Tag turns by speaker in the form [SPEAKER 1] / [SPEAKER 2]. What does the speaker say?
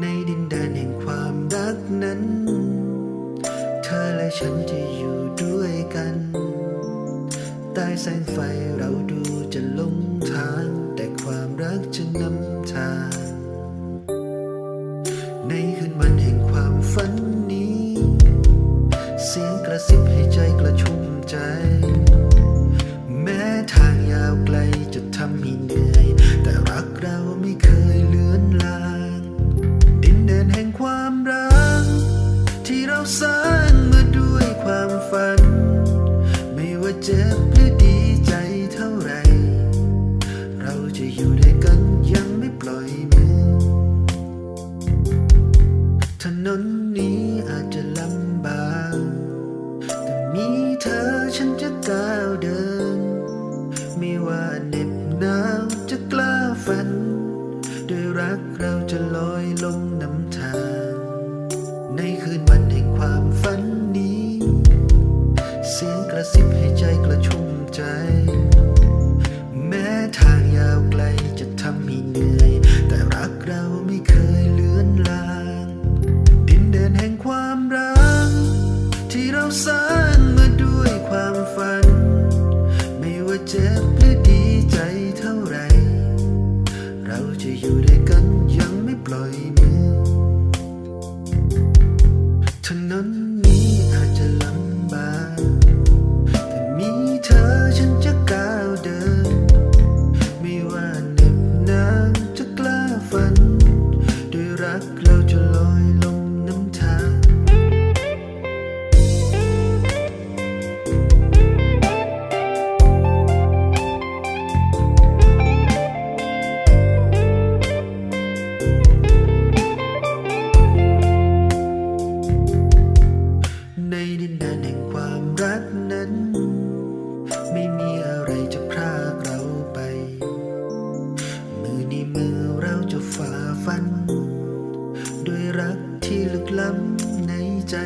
[SPEAKER 1] ในดินแดนแห่งความรักนั้น เธอและฉันจะอยู่ด้วยกัน ใต้แสงไฟเราดูจะลงทาง แต่ความรักจะนำทาง ในคืนวันแห่งความฝันนี้ เสียงกระซิบให้ใจกระชุ่มใจ ทำให้เหนื่อย แต่รักเราไม่เคยเลือนลางดินแดนแห่งความรัก ที่เราสร้างมาด้วยความฝัน ไม่ว่าเจ็บหรือดีใจเท่าไร เราจะอยู่ด้วยกันยังไม่ปล่อยมือถนนนี้อาจจะลำบาก แต่มีเธอฉันจะก้าวเดิน ด้วยรักเราจะลอยลงน้ำทาง อยู่ด้วยกันยังไม่ปล่อยมือ งานแห่งความรักนั้น ไม่มีอะไรจะพรากเราไป มือในมือเราจะฝ่าฟัน ด้วยรักที่ลึกล้ำในใจ